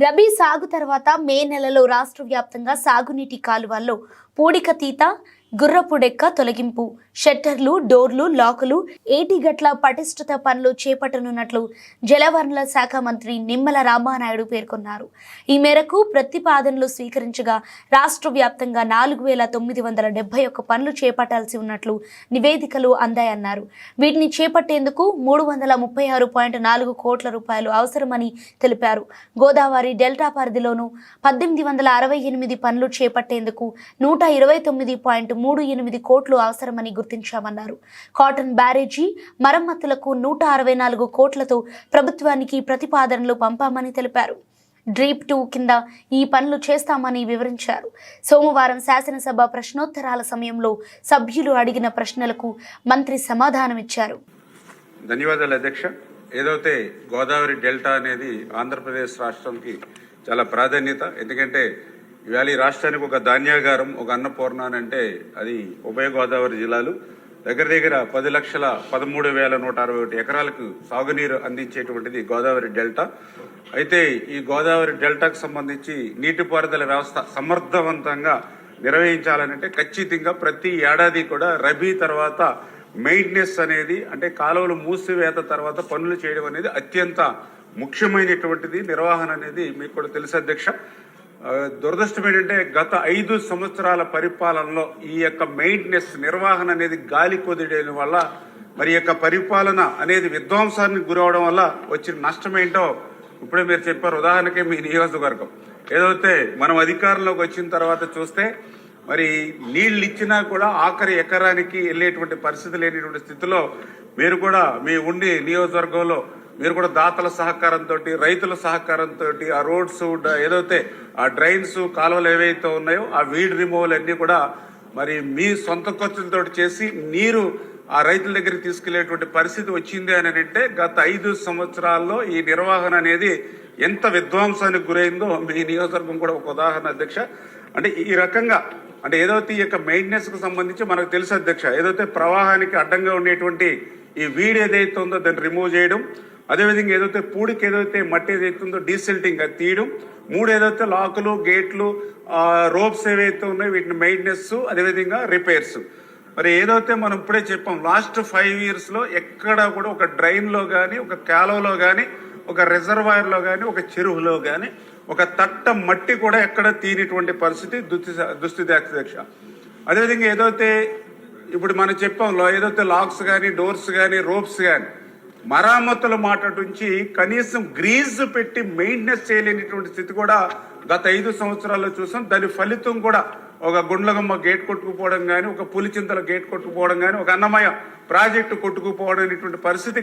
రబీ సాగు తర్వాత మే నెలలో రాష్ట్ర వ్యాప్తంగా సాగునీటి కాలువల్లో పూడికతీత గుర్రపుడెక్క గుర్రపు డెక్క తొలగింపు. షట్టర్లు డోర్లు లాకులు ఏటిగట్ల పటిష్టత పనులు చేపట్టనున్నట్లు జలవనరుల శాఖ మంత్రి నిమ్మల రామానాయుడు పేర్కొన్నారు. ఈ మేరకు ప్రతిపాదనలు స్వీకరించగా రాష్ట్ర వ్యాప్తంగా నాలుగు వేల తొమ్మిది వందల డెబ్బై ఒక్క పనులు చేపట్టాల్సి ఉన్నట్లు నివేదికలు అందాయన్నారు. వీటిని చేపట్టేందుకు మూడు వందల ముప్పై ఆరు పాయింట్ నాలుగు కోట్ల రూపాయలు అవసరమని తెలిపారు. గోదావరి డెల్టా పరిధిలోనూ పద్దెనిమిది వందల అరవై ఎనిమిది పనులు చేపట్టేందుకు నూట ఇరవై తొమ్మిది పాయింట్ మూడు ఎనిమిది కోట్లు అవసరమని గుర్తించామన్నారు. కాటన్ బ్యారేజీ మరమ్మతులకు నూట అరవై నాలుగు కోట్లతో ప్రభుత్వానికి ప్రతిపాదనలు పంపామని తెలిపారు. డ్రీప్ టూ కింద ఈ పనులు చేస్తామని వివరించారు. సోమవారం శాసనసభ ప్రశ్నోత్తరాల సమయంలో సభ్యులు అడిగిన ప్రశ్నలకు మంత్రి సమాధానమిచ్చారు. ధన్యవాదాలు అధ్యక్ష. ఏదైతే గోదావరి డెల్టా అనేది ఆంధ్రప్రదేశ్ రాష్ట్రంకి చాలా ప్రాధాన్యత ఎందుకంటే ఇవాళ ఈ రాష్ట్రానికి ఒక ధాన్యాగారం ఒక అన్నపూర్ణ అని అంటే అది ఉభయ గోదావరి జిల్లాలు. దగ్గర దగ్గర పది లక్షల పదమూడు వేల నూట అరవై ఒకటి ఎకరాలకు సాగునీరు అందించేటువంటిది గోదావరి డెల్టా. అయితే ఈ గోదావరి డెల్టాకు సంబంధించి నీటిపారుదల వ్యవస్థ సమర్థవంతంగా నిర్వహించాలనంటే ఖచ్చితంగా ప్రతి ఏడాది కూడా రబీ తర్వాత మెయింటెనెన్స్ అనేది అంటే కాలువలు మూసివేత తర్వాత పనులు చేయడం అనేది అత్యంత ముఖ్యమైనటువంటిది. నిర్వహణ అనేది మీకు కూడా తెలుసు అధ్యక్ష. దురదృష్టం ఏంటంటే గత ఐదు సంవత్సరాల పరిపాలనలో ఈ యొక్క మెయింటెనెన్స్ నిర్వహణ అనేది గాలి కొదిడేయడం వల్ల మరి యొక్క పరిపాలన అనేది విధ్వంసానికి గురవడం వల్ల వచ్చిన నష్టం ఏంటో ఇప్పుడే మీరు చెప్పారు. ఉదాహరణకే మీ నియోజకవర్గం. ఏదైతే మనం అధికారంలోకి వచ్చిన తర్వాత చూస్తే మరి నీళ్ళు ఇచ్చినా కూడా ఆఖరి ఎకరానికి వెళ్ళేటువంటి పరిస్థితి లేనిటువంటి స్థితిలో మీరు కూడా మీ ఉండి నియోజకవర్గంలో మీరు కూడా దాతల సహకారంతో రైతుల సహకారంతో ఆ రోడ్స్ ఏదైతే ఆ డ్రైన్స్ కాలువలు ఏవైతే ఉన్నాయో ఆ వీడ్ రిమూవల్ అన్ని కూడా మరి మీ సొంత ఖర్చులతో చేసి నీరు ఆ రైతుల దగ్గరికి తీసుకెళ్ళేటువంటి పరిస్థితి వచ్చింది అని అంటే గత ఐదు సంవత్సరాల్లో ఈ నిర్వహణ అనేది ఎంత విధ్వంసానికి గురైందో మీ నియోజకవర్గం కూడా ఒక ఉదాహరణ అధ్యక్ష. అంటే ఈ రకంగా అంటే ఏదైతే ఈ యొక్క మెయింటెనెన్స్కు సంబంధించి మనకు తెలుసు అధ్యక్ష ఏదైతే ప్రవాహానికి అడ్డంగా ఉండేటువంటి ఈ వీడ్ ఏదైతే ఉందో దాన్ని రిమూవ్ చేయడం అదేవిధంగా ఏదైతే పూడికి ఏదైతే మట్టి ఏదైతుందో డీసెల్టింగ్ అది తీయడం. మూడు ఏదైతే లాకులు గేట్లు రోప్స్ ఏవైతే ఉన్నాయో వీటిని మెయింటెనెన్స్ అదేవిధంగా రిపేర్స్ మరి ఏదైతే మనం ఇప్పుడే చెప్పాం లాస్ట్ ఫైవ్ ఇయర్స్లో ఎక్కడ కూడా ఒక డ్రైన్లో ఒక కాలువలో కానీ ఒక రిజర్వాయర్లో ఒక చెరువులో కానీ ఒక తట్ట మట్టి కూడా ఎక్కడ తీనిటువంటి పరిస్థితి దుస్థి దుస్థితి అధ్యక్ష. అదేవిధంగా ఏదైతే ఇప్పుడు మనం చెప్పాం ఏదైతే లాక్స్ కానీ డోర్స్ కానీ రోప్స్ కానీ మరామతుల మాట నుంచి కనీసం గ్రీజ్ పెట్టి మెయింటెనెన్స్ చేయలేనిటువంటి స్థితి కూడా గత ఐదు సంవత్సరాల్లో చూసాం. దాని ఫలితం కూడా ఒక గుండ్లగమ్మ గేట్ కొట్టుకుపోవడం కానీ ఒక పులిచింతల గేట్ కొట్టుకుపోవడం కానీ ఒక అన్నమయ్య ప్రాజెక్టు కొట్టుకుపోవడం అనేటువంటి పరిస్థితి